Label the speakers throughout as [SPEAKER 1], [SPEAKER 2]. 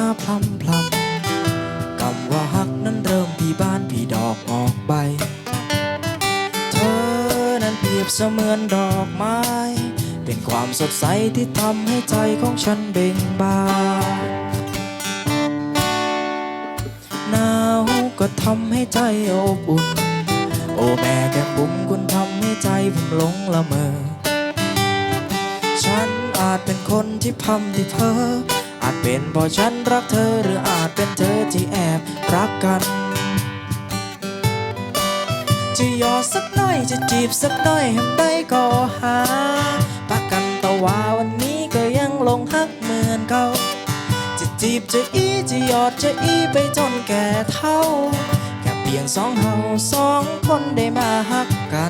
[SPEAKER 1] มาพลำพลำกำว่าฮักนั้นเริ่มพี่บ้านพี่ดอกออกใบ เธอนั้นเปรียบเสมือนดอกไม้ เป็นความสดใสที่ทำให้ใจของฉันเบ่งบานหนาวก็ทำให้ใจอบอุ่น โอ้แม่แก้มบุ่มคุณทำให้ใจผมหลงละเมอ ฉันอาจเป็นคนที่พำที่เพ้อ อาจเป็นเพราะฉันรักเธอหรืออาจเป็นเธอที่แอบรักกัน จะหยอดสักหน่อยจะจีบสักหน่อยให้ได้ก็หาปากกันตะว่าวันนี้ก็ยังลงฮักเหมือนเก่าจะจีบจะอีจะหยอดจะอีไปจนแก่เท่า แค่เพียงสองเฮาสองคนได้มาฮักกัน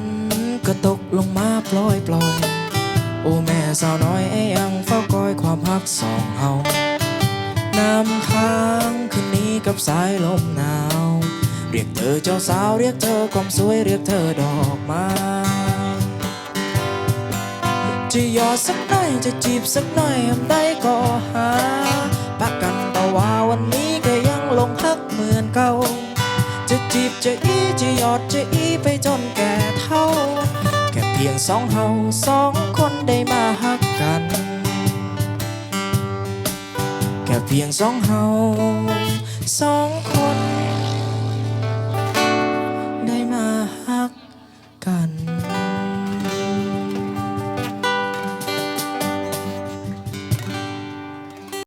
[SPEAKER 1] นก็ตกลงมาปล่อยปล่อย โอ้แม่สาวน้อยไอ้ยังเฝ้าคอยความฮักสองเฮาน้ำค้างคืนนี้กับสายลมหนาว เรียกเธอเจ้าสาวเรียกเธอความสวยเรียกเธอดอกไม้จะหยอดสักหน่อยจะจีบสักหน่อยทำได้ก็ จะจีบจะอีจะหยอดจะอีไปจนแก่เท่า แค่เพียงสองเฮาสองคนได้มาหักกัน แค่เพียงสองเฮาสองคน ได้มาหัก